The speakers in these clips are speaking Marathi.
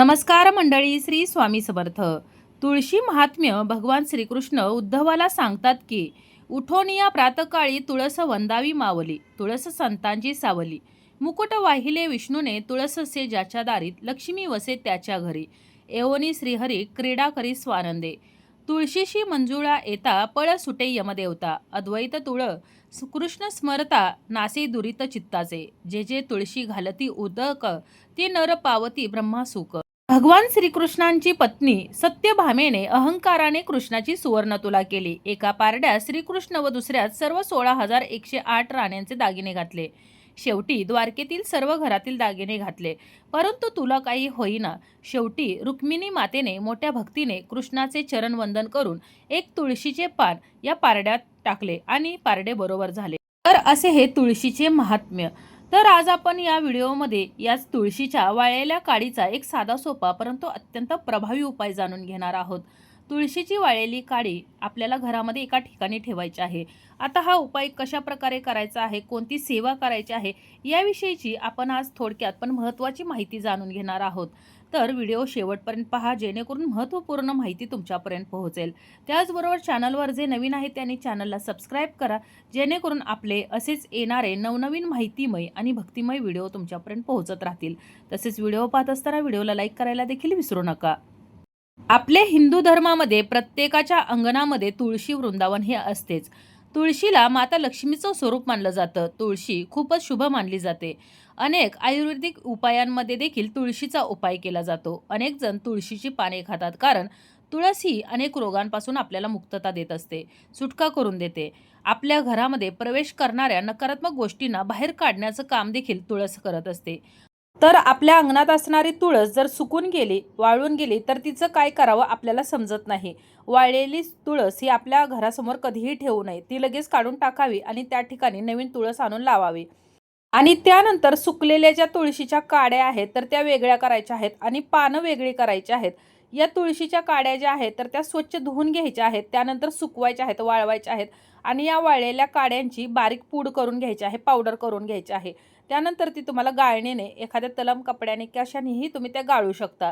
नमस्कार मंडळी श्री स्वामी समर्थ. तुळशी महात्म्य भगवान श्रीकृष्ण उद्धवाला सांगतात की उठोनिया प्रातकाळी तुळस वंदावी मावली तुळस संतांची सावली. मुकुट वाहिले विष्णूने तुळससे ज्याच्या दारीत लक्ष्मी वसे त्याच्या घरी. एवनी श्रीहरी क्रीडा करी स्वानंदे. तुळशीशी मंजुळा येता पळ सुटे यमदेवता. अद्वैत तुळ कृष्ण स्मरता नासे दुरित चित्ताचे. जे जे तुळशी घालती उदक ती नर पावती ब्रह्मासुक. भगवान श्रीकृष्णांची पत्नी सत्यभामेने अहंकाराने कृष्णाची सुवर्ण तुला केली. एका पारड्यात श्रीकृष्ण व दुसऱ्यात सर्व सोळा हजार एकशे आठ राण्यांचे दागिने घातले. शेवटी द्वारकेतील सर्व घरातील दागिने घातले. परंतु तुला काही होईना. शेवटी रुक्मिणी मातेने मोठ्या भक्तीने कृष्णाचे चरण वंदन करून एक तुळशीचे पान या पारड्यात टाकले आणि पारडे बरोबर झाले. तर असे हे तुळशीचे महात्म्य. तर आज आपण या व्हिडिओमध्ये याच तुळशीच्या वाळलेल्या काडीचा एक साधा सोपा परंतु अत्यंत प्रभावी उपाय जाणून घेणार आहोत. तुळशीची वाळलेली काडी आपल्याला घरामध्ये एका ठिकाणी ठेवायची आहे. आता हा उपाय कशा प्रकारे करायचा आहे कोणती सेवा करायची आहे याविषयीची आपण आज थोडक्यात पण महत्त्वाची माहिती जाणून घेणार आहोत. तर व्हिडिओ शेवटपर्यंत पहा जेणेकरून महत्त्वपूर्ण माहिती तुमच्यापर्यंत पोहोचेल. त्याचबरोबर चॅनलवर जे नवीन आहे त्यांनी चॅनलला सबस्क्राईब करा जेणेकरून आपले असेच येणारे नवनवीन माहितीमय आणि भक्तिमय व्हिडिओ तुमच्यापर्यंत पोहोचत राहतील. तसेच व्हिडिओ पाहत असताना व्हिडिओला लाईक करायला देखील विसरू नका. आपले हिंदू धर्मामध्ये प्रत्येकाच्या अंगणामध्ये तुळशी वृंदावन हे असतेच. तुळशीला माता लक्ष्मीचं स्वरूप मानलं जातं. तुळशी खूपच शुभ मानली जाते. अनेक आयुर्वेदिक उपायांमध्ये देखील तुळशीचा उपाय केला जातो. अनेक जण तुळशीची पाने खातात कारण तुळस ही अनेक रोगांपासून आपल्याला मुक्तता देत असते सुटका करून देते. आपल्या घरामध्ये प्रवेश करणाऱ्या नकारात्मक गोष्टींना बाहेर काढण्याचं काम देखील तुळस करत असते. तर आपल्या अंगणात असणारी तुळस जर सुकून गेली वाळून गेली तर तिचं काय करावं आपल्याला समजत नाही. वाळलेली तुळस ही आपल्या घरासमोर कधीही ठेवू नये. ती लगेच काढून टाकावी आणि त्या ठिकाणी नवीन तुळस आणून लावावी. आणि त्यानंतर सुकलेल्या ज्या तुळशीच्या काड्या आहेत तर त्या वेगळ्या करायच्या आहेत आणि पानं वेगळी करायची आहेत. या तुळशीच्या काड्या ज्या आहेत तर त्या स्वच्छ धुवून घ्यायच्या आहेत त्यानंतर सुकवायच्या आहेत वाळवायच्या आहेत आणि या वाळलेल्या काड्यांची बारीक पूड करून घ्यायची आहे पावडर करून घ्यायची आहे. त्यानंतर ती तुम्हाला गाळणीने एखाद्या तलम कपड्याने कशानेही तुम्ही त्या गाळू शकता.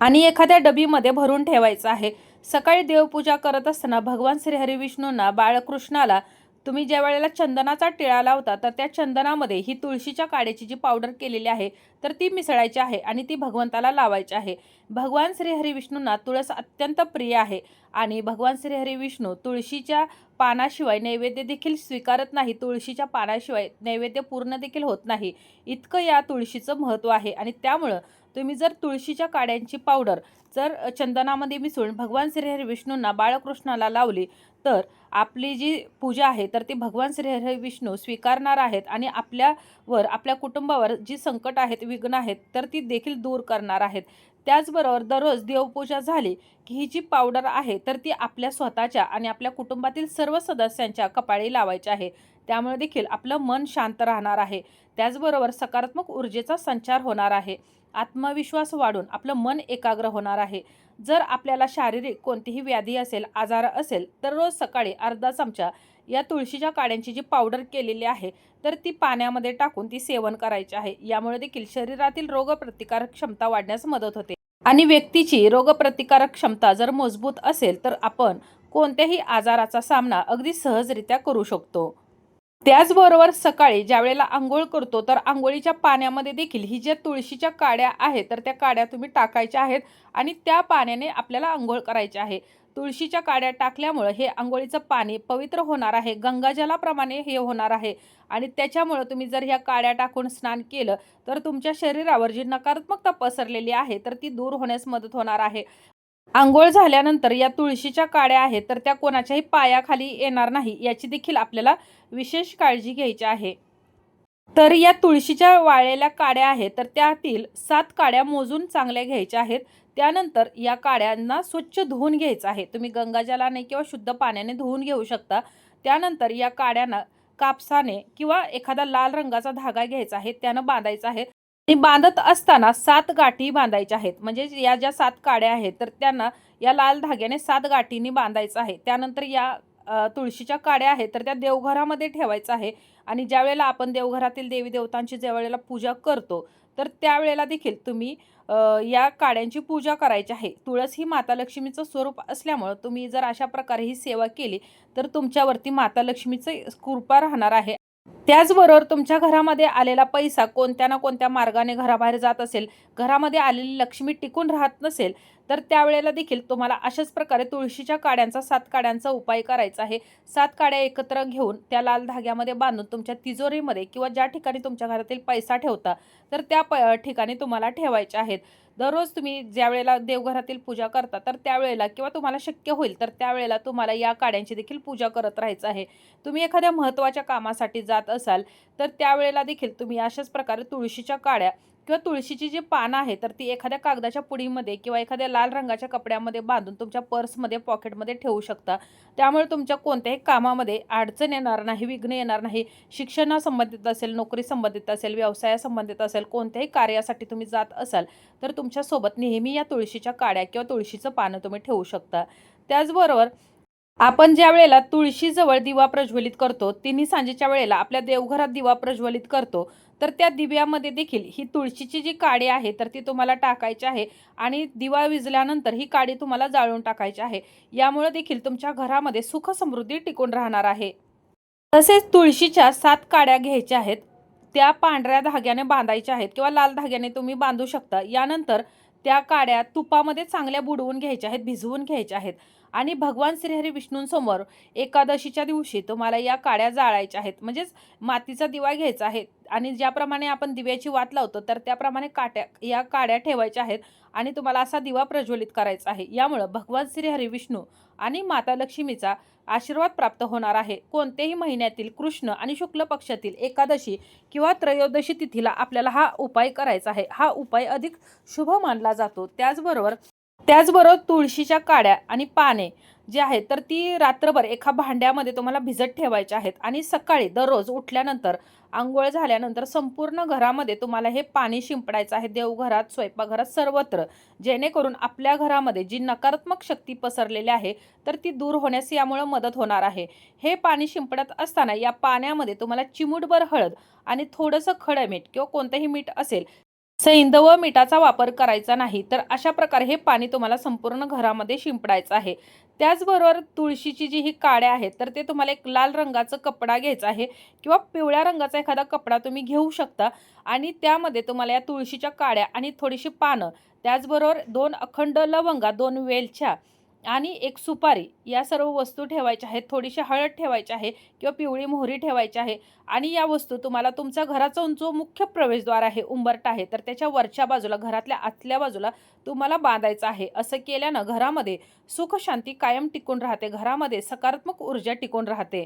आणि एखाद्या डबीमध्ये भरून ठेवायचं आहे. सकाळी देवपूजा करत असताना भगवान श्रीहरी विष्णूंना बाळकृष्णाला तुम्ही ज्या वेळेला चंदनाचा टिळा लावता तर त्या चंदनामध्ये ही तुळशीच्या काड्याची जी पावडर केलेली आहे तर ती मिसळायची आहे आणि ती भगवंताला लावायची आहे. भगवान श्रीहरी विष्णूंना तुळस अत्यंत प्रिय आहे आणि भगवान श्रीहरी विष्णू तुळशीच्या पानाशिवाय नैवेद्य देखील स्वीकारत नाही तुळशीच्या पानाशिवाय नैवेद्य पूर्ण देखील होत नाही. इतकं या तुळशीचं महत्त्व आहे आणि त्यामुळं तुम्ही जर तुळशीच्या काड्यांची पावडर जर चंदनामध्ये मिसळून भगवान श्रीहरी विष्णूंना बाळकृष्णाला लावली तर आपली जी पूजा आहे तर ती भगवान श्रीहरी विष्णू स्वीकारणार आहेत आणि आपल्यावर आपल्या कुटुंबावर जी संकट आहेत विघ्न आहेत तर ती देखील दूर करणार आहेत. त्याचबरोबर दररोज देवपूजा झाली की ही जी पावडर आहे तर ती आपल्या स्वतःच्या आणि आपल्या कुटुंबातील सर्व सदस्यांच्या कपाळी लावायची आहे. त्यामुळे देखील आपलं मन शांत राहणार आहे. त्याचबरोबर सकारात्मक ऊर्जेचा संचार होणार आहे. आत्मविश्वास वाढून आपलं मन एकाग्र होणार आहे. जर आपल्याला शारीरिक कोणतीही व्याधी असेल आजार असेल तर रोज सकाळी अर्धा चमचा या तुळशीच्या काड्यांची जी पावडर केलेली आहे तर ती पाण्यामध्ये टाकून ती सेवन करायची आहे. यामुळे देखील शरीरातील रोगप्रतिकारक क्षमता वाढण्यास मदत होते. आणि व्यक्तीची रोगप्रतिकारक क्षमता जर मजबूत असेल तर आपण कोणत्याही आजाराचा सामना अगदी सहजरित्या करू शकतो. त्याचबरोबर सकाळी ज्या वेळेला आंघोळ करतो तर आंघोळीच्या पाण्यामध्ये देखील ही ज्या तुळशीच्या काड्या आहेत तर त्या काड्या तुम्ही टाकायच्या आहेत आणि त्या पाण्याने आपल्याला आंघोळ करायची आहे. तुळशीच्या काड्या टाकल्यामुळं हे आंघोळीचं पाणी पवित्र होणार आहे गंगाजलाप्रमाणे हे होणार आहे आणि त्याच्यामुळं तुम्ही जर ह्या काड्या टाकून स्नान केलं तर तुमच्या शरीरावर जी नकारात्मकता पसरलेली आहे तर ती दूर होण्यास मदत होणार आहे. आंघोळ झाल्यानंतर या तुळशीच्या काड्या आहेत तर त्या कोणाच्याही पायाखाली येणार नाही याची देखील आपल्याला विशेष काळजी घ्यायची आहे. तर या तुळशीच्या वाळलेल्या काड्या आहेत तर त्यातील सात काड्या मोजून चांगल्या घ्यायच्या आहेत. त्यानंतर या काड्यांना स्वच्छ धुवून घ्यायचं आहे. तुम्ही गंगाजलाने किंवा शुद्ध पाण्याने धुवून घेऊ शकता. त्यानंतर या काड्यांना कापसाने किंवा एखादा लाल रंगाचा धागा घ्यायचा आहे त्यानं बांधायचा आहे. आणि बांधत असताना सात गाठी बांधायच्या आहेत. म्हणजे या ज्या सात काड्या आहेत तर त्यांना या लाल धाग्याने सात गाठींनी बांधायचं आहे. त्यानंतर या तुळशीच्या काड्या आहेत तर त्या देवघरामध्ये ठेवायचं आहे. आणि ज्या वेळेला आपण देवघरातील देवी देवतांची ज्या वेळेला पूजा करतो तर त्यावेळेला देखील तुम्ही या काड्यांची पूजा करायची आहे. तुळस ही माता लक्ष्मीचं स्वरूप असल्यामुळं तुम्ही जर अशा प्रकारे ही सेवा केली तर तुमच्यावरती माता लक्ष्मीचं कृपा राहणार आहे. त्याचबरोबर तुमच्या घरामध्ये आलेला पैसा कोणत्या ना कोणत्या मार्गाने घराबाहेर जात असेल घरामध्ये आलेली लक्ष्मी टिकून राहत नसेल तर त्यावेळेला देखील तुम्हाला अशाच प्रकारे तुळशीच्या काड्यांचा सात काड्यांचा उपाय करायचा आहे. सात काड्या एकत्र घेऊन त्या लाल धाग्यामध्ये बांधून तुमच्या तिजोरीमध्ये किंवा ज्या ठिकाणी तुमच्या घरातील पैसा ठेवता तर त्या प ठिकाणी तुम्हाला ठेवायच्या आहेत. दररोज तुम्ही ज्या वेळेला देवघरातील पूजा करता तर त्यावेळेला किंवा तुम्हाला शक्य होईल तर त्यावेळेला तुम्हाला या काड्यांची देखील पूजा करत राहायचं आहे. तुम्ही एखाद्या महत्त्वाच्या कामासाठी जात असाल तर त्यावेळेला देखील तुम्ही अशाच प्रकारे तुळशीच्या काड्या किंवा तुळशीची जी पानं आहे तर ती एखाद्या कागदाच्या पुडीमध्ये किंवा एखाद्या लाल रंगाच्या कपड्यामध्ये बांधून तुमच्या पर्समध्ये पॉकेटमध्ये ठेवू शकता. त्यामुळे तुमच्या कोणत्याही कामामध्ये अडचण येणार नाही विघ्न येणार नाही. शिक्षणासंबंधित असेल नोकरी संबंधित असेल व्यवसायासंबंधित असेल कोणत्याही कार्यासाठी तुम्ही जात असाल तर तुमच्यासोबत नेहमी या तुळशीच्या काड्या किंवा तुळशीचं पानं तुम्ही ठेवू शकता. त्याचबरोबर आपण ज्या वेळेला तुळशीजवळ दिवा प्रज्वलित करतो तिन्ही सांजेच्या वेळेला आपल्या देवघरात दिवा प्रज्वलित करतो तर त्या दिव्यामध्ये देखील ही तुळशीची जी काडी आहे तर ती तुम्हाला टाकायची आहे आणि दिवा विजल्यानंतर ही काडी तुम्हाला जाळून टाकायची आहे. यामुळे देखील तुमच्या घरामध्ये सुख समृद्धी टिकून राहणार आहे. तसेच तुळशीच्या सात काड्या घ्यायच्या आहेत. त्या पांढऱ्या धाग्याने बांधायच्या आहेत किंवा लाल धाग्याने तुम्ही बांधू शकता. यानंतर त्या काड्या तुपामध्ये चांगल्या बुडवून घ्यायच्या आहेत भिजवून घ्यायच्या आहेत. आणि भगवान श्रीहरी विष्णूंसमोर एकादशीच्या दिवशी तुम्हाला या काड्या जाळायच्या आहेत. म्हणजेच मातीचा दिवा घ्यायचा आहे आणि ज्याप्रमाणे आपण दिव्याची वात लावतो तर त्याप्रमाणे काट्या या काड्या ठेवायच्या आहेत आणि तुम्हाला असा दिवा प्रज्वलित करायचा आहे. यामुळं भगवान श्रीहरी विष्णू आणि माता लक्ष्मीचा आशीर्वाद प्राप्त होणार आहे. कोणत्याही महिन्यातील कृष्ण आणि शुक्ल पक्षातील एकादशी किंवा त्रयोदशी तिथीला आपल्याला हा उपाय करायचा आहे. हा उपाय अधिक शुभ मानला जातो. त्याचबरोबर त्याचबरोबर तुळशीच्या काड्या आणि पाने जे आहेत तर ती रात्रभर एका भांड्यामध्ये तुम्हाला भिजत ठेवायच्या आहेत. आणि सकाळी दररोज उठल्यानंतर आंघोळ झाल्यानंतर संपूर्ण घरामध्ये तुम्हाला हे पाणी शिंपडायचं आहे. देवघरात स्वयंपाकघरात सर्वत्र. जेणेकरून आपल्या घरामध्ये जी नकारात्मक शक्ती पसरलेली आहे तर ती दूर होण्यास यामुळे मदत होणार आहे. हे पाणी शिंपडत असताना या पाण्यामध्ये तुम्हाला चिमूटभर हळद आणि थोडंसं खडं मीठ किंवा कोणतंही मीठ असेल सैंद व मिठाचा वापर करायचा नाही तर अशा प्रकारे हे पाणी तुम्हाला संपूर्ण घरामध्ये शिंपडायचं आहे. त्याचबरोबर तुळशीची जी ही काड्या आहेत तर ते तुम्हाला एक लाल रंगाचं कपडा घ्यायचा आहे किंवा पिवळ्या रंगाचा एखादा कपडा तुम्ही घेऊ शकता. आणि त्यामध्ये तुम्हाला या तुळशीच्या काड्या आणि थोडीशी पानं त्याचबरोबर दोन अखंड लवंगा दोन वेलच्या आणि एक सुपारी या सर्व वस्तू ठेवायच्या आहेत. थोडीशी हळद ठेवायची आहे किंवा पिवळी मोहरी ठेवायची आहे. आणि या वस्तू तुम्हाला तुमच्या घराचा जो मुख्य प्रवेशद्वार आहे उंबरटा आहे तर त्याच्या वरच्या बाजूला घरातल्या आतल्या बाजूला तुम्हाला बांधायचं आहे. असं केल्यानं घरामध्ये सुखशांती कायम टिकून राहते. घरामध्ये सकारात्मक ऊर्जा टिकून राहते.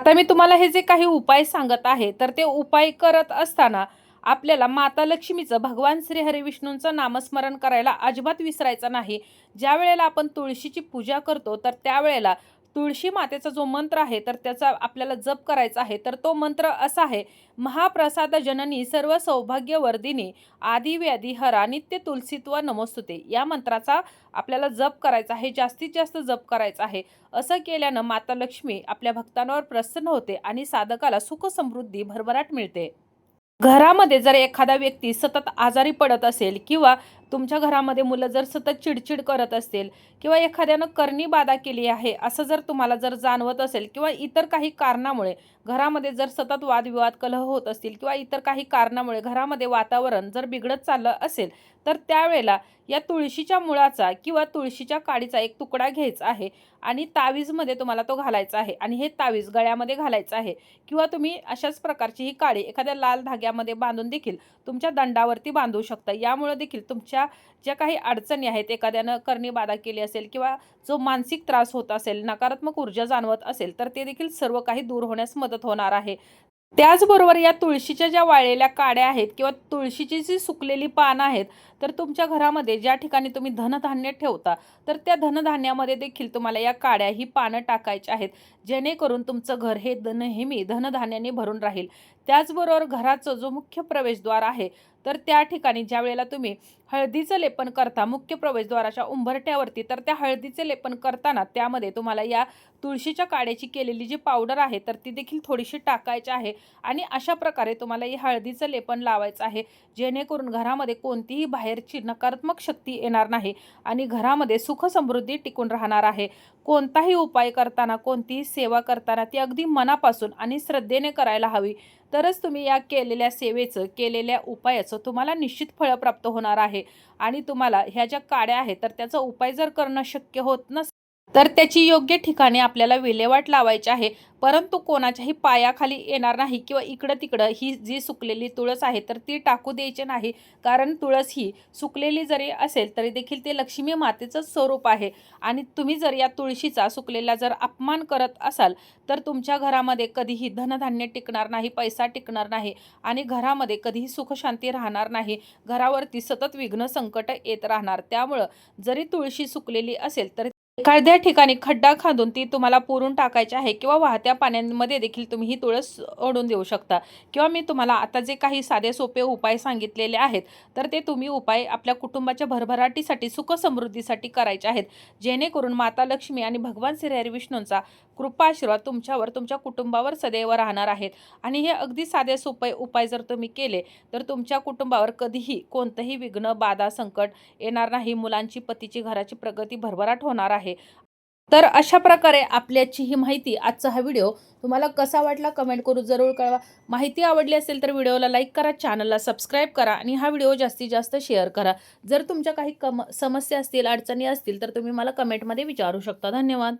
आता मी तुम्हाला हे जे काही उपाय सांगत आहे तर ते उपाय करत असताना आपल्याला माता लक्ष्मीचं भगवान श्री हरिविष्णूंचं नामस्मरण करायला अजिबात विसरायचं नाही. ज्या वेळेला आपण तुळशीची पूजा करतो तर त्यावेळेला तुळशी मातेचा जो मंत्र आहे तर त्याचा आपल्याला जप करायचा आहे तर तो मंत्र असा आहे महाप्रसाद जननी सर्व सौभाग्यवर्धिनी आदिव्याधी हरा नित्य तुलसीत्व नमोस्तुते. या मंत्राचा आपल्याला जप करायचा आहे जास्तीत जास्त जप करायचा आहे. असं केल्यानं माता लक्ष्मी आपल्या भक्तांवर प्रसन्न होते आणि साधकाला सुख समृद्धी भरभराट मिळते. घरामध्ये जर एखादा व्यक्ती सतत आजारी पडत असेल किंवा तुमच्या घरामध्ये मुलं जर सतत चिडचिड करत असतील किंवा एखाद्यानं करणी बाधा केली आहे असं जर तुम्हाला जर जाणवत असेल किंवा इतर काही कारणामुळे घरामध्ये जर सतत वादविवाद कलह होत असतील किंवा इतर काही कारणामुळे घरामध्ये वातावरण जर बिघडत चाललं असेल तर त्यावेळेला या तुळशीच्या मुळाचा किंवा तुळशीच्या काडीचा एक तुकडा घ्यायचा आहे आणि तावीजमध्ये तुम्हाला तो घालायचा आहे आणि हे तावीज गळ्यामध्ये घालायचं आहे किंवा तुम्ही अशाच प्रकारची ही काडी एखाद्या लाल धाग्यामध्ये बांधून देखील तुमच्या दंडावरती बांधू शकता. यामुळे देखील तुमच्या ज्या काही अडचणी आहेत एखाद्यानं करणी बाधा केली असेल किंवा जो मानसिक त्रास होत असेल नकारात्मक ऊर्जा जाणवत असेल तर ते देखील सर्व काही दूर होण्यास मदत होणार आहे. त्याचबरोबर या तुळशीच्या ज्या वाळलेल्या काड्या आहेत किंवा तुळशीची जी सुकलेली पानं आहेत तर तुमच्या घरामध्ये ज्या ठिकाणी तुम्ही धनधान्य ठेवता तर त्या धनधान्यामध्ये देखील तुम्हाला या काड्या ही पानं टाकायच्या आहेत जेणेकरून तुमचं घर हे नेहमी धनधान्याने भरून राहील. त्याचबरोबर घराचं जो मुख्य प्रवेशद्वार आहे तर त्या ठिकाणी ज्या वेळेला तुम्ही हळदीचं लेपन करता मुख्य प्रवेशद्वाराच्या उंबरठ्यावरती तर त्या हळदीचे लेपन करताना त्यामध्ये तुम्हाला या तुळशीच्या काड्याची केलेली जी पावडर आहे तर ती देखील थोडीशी टाकायची आहे आणि अशा प्रकारे तुम्हाला हे हळदीचं लेपन लावायचं आहे जेणेकरून घरामध्ये कोणतीही बाहेरची नकारात्मक शक्ती येणार नाही आणि घरामध्ये सुख समृद्धी टिकून राहणार आहे. कोणताही उपाय करताना कोणतीही सेवा करताना ती अगदी मनापासून आणि श्रद्धेने करायला हवी. तरच तुम्ही या केलेल्या सेवेचं केलेल्या उपायाचं तुम्हाला निश्चित फळं प्राप्त होणार आहे. आणि तुम्हाला ह्या ज्या काड्या आहेत तर त्याचा उपाय जर करणं शक्य होत नस तर त्याची योग्य ठिकाणी आपल्याला विल्हेवाट लावायची आहे. परंतु कोणाच्याही पायाखाली येणार नाही किंवा इकडं तिकडं ही जी सुकलेली तुळस आहे तर ती टाकू द्यायची नाही. कारण तुळस ही सुकलेली जरी असेल तरी देखील ते लक्ष्मी मातेचंच स्वरूप आहे. आणि तुम्ही जर या तुळशीचा सुकलेला जर अपमान करत असाल तर तुमच्या घरामध्ये कधीही धनधान्य टिकणार नाही पैसा टिकणार नाही आणि घरामध्ये कधीही सुखशांती राहणार नाही. घरावरती सतत विघ्न संकट येत राहणार. त्यामुळं जरी तुळशी सुकलेली असेल तर एखाद्या ठिकाणी खड्डा खांदून ती तुम्हाला पुरून टाकायची आहे किंवा वाहत्या पाण्यामध्ये देखील तुम्ही ही तुळस ओढून देऊ शकता. किंवा मी तुम्हाला आता जे काही साधे सोपे उपाय सांगितलेले आहेत तर ते तुम्ही उपाय आपल्या कुटुंबाच्या भरभराटीसाठी सुखसमृद्धीसाठी करायचे आहेत. जेणेकरून माता लक्ष्मी आणि भगवान श्रीहरी विष्णूंचा कृपा आशीर्वाद तुमच्यावर तुमच्या कुटुंबावर सदैव राहणार आहेत. आणि हे अगदी साधे सोपे उपाय जर तुम्ही केले तर तुमच्या कुटुंबावर कधीही कोणतंही विघ्न बाधा संकट येणार नाही. मुलांची पतीची घराची प्रगती भरभराट होणार आहे. तर अशा प्रकारे आपल्याची ही माहिती आजचा हा व्हिडिओ. तुम्हाला कसा वाटला कमेंट करू जरूर कळवा. माहिती आवडली असेल तर व्हिडिओला लाईक करा चॅनलला सबस्क्राईब करा आणि हा व्हिडिओ जास्तीत जास्त शेअर करा. जर तुमच्या काही कम समस्या असतील अडचणी असतील तर तुम्ही मला कमेंटमध्ये विचारू शकता. धन्यवाद.